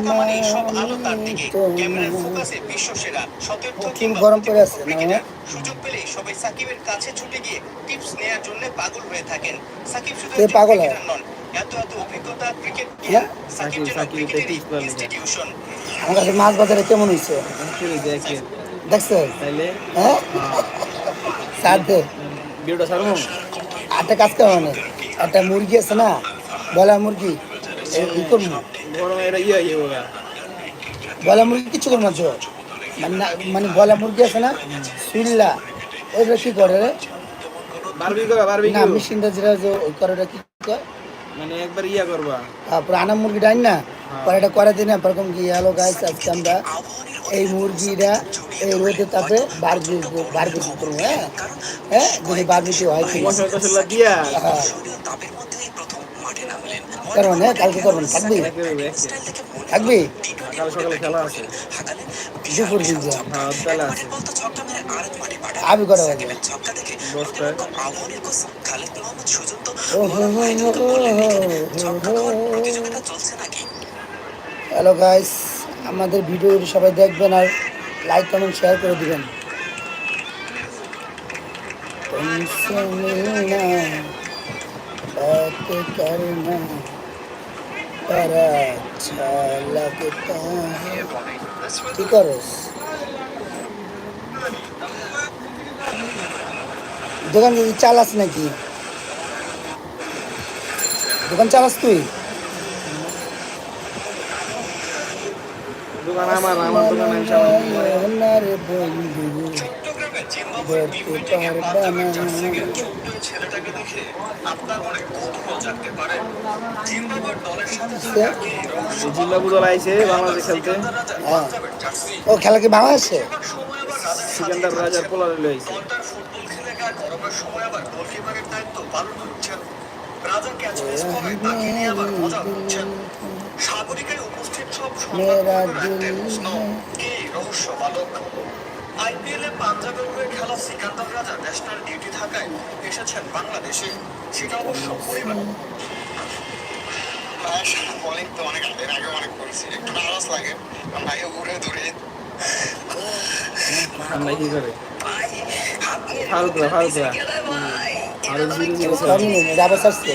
থাকা মানে সব আলো তার দিকে। ক্যামেরার ফোকাসে বিশ্ব সেরা সতীর্থ কিংবা গরম পড়ে আছে, সুযোগ পেলেই সবাই সাকিবের কাছে ছুটে গিয়ে টিপস নেয়ার জন্য পাগল হয়ে থাকেন। সাকিব শুধু পাগল নন এত এত অভিজ্ঞতা ক্রিকেট হ্যাঁ? সাকিব যেন। ইনস্টিটিউশন আমার কাছে মাছ বাজারে কেমন হয়েছে দেখছ? তাইলে? হ্যাঁ? সাথ ভিডিওটা ছাড়বো একটা কাজ করা মানে একটা মুরগি আছে না? বলা মুরগি। ই করব ইয়ে ইয়ে বলা মুরগি কিছু করব না। মানে মানে বলা মুরগি আছে না সুইল্লা ওইটা কি করে রে? না মেশিনটা যেটা যে ওই করে ওটা কি করে? মানে একবার ইয়া করবা। তারপরে আনা মুরগিটা আনি না পরে এটা করে দিই না এরকম কি হ্যালো গাইস আজকে আমরা এই মুরগিটা এই রোদে তাপে বারবি বারবি করব হ্যাঁ? হ্যাঁ? যদি বারবিটি হয়। টসলা দিয়া হ্যাঁ করবো না কালকে করবো না থাকবি একে দেবে, একে। থাকবি সকালে সকালে খেলা আছে দুপুর দিন যা হ্যাঁ তাহলে আছে আমি করে বলবো দশটায় হ্যালো গাইস আমাদের ভিডিওটি সবাই দেখবেন আর লাইক কমেন্ট শেয়ার করে দিবেন टेंशन लेना बात करना তারা দোকান যদি চালাস নাকি দোকান চালাস তুই দোকান আমার আমার দোকান আমি বন্ধু জিম্বাবু দল আইছে বাংলাদেশ খেলতে। হ্যাঁ। ও খেলা কি বাংলাদেশে সময় আবার রাজার সিকান্দার রাজার পোলার লইছে ফুটবল খেলে সময় আবার গোলকিপারের দায়িত্ব পালন করছেন। রাজা ক্যাচ মিস করে তাকে নিয়ে আবার মজা করছেন। সাগরিকায় উপস্থিত সব প্রশ্ন কি রহস্য বালক আইপিএল এ পাঞ্জাবের হয়ে খেলা সিকান্দার রাজা ন্যাশনাল ডিউটি থাকায় এসেছেন বাংলাদেশে। সেটা অবশ্য পরিবার। বলিং তো অনেক এর আগে অনেক করেছি একটু নারাজ লাগে। আমরা ঘুরে ধরে। ঠান্ডা কি করে? ফারুকরা ফারুকরা আরও জিরো যাব সারছে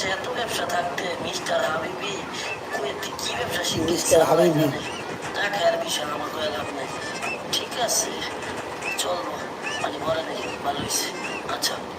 দেশে এত ব্যবসা থাকতে মিস্টার হাবিবি কুয়েতে কি ব্যবসা শিখেছে মিস্টার হাবিবি। টাকা আর বিষয় আমার কয়ে লাভ নাই। ঠিক আছে চলবো মানে বলে নেই ভালো হয়েছে। আচ্ছা।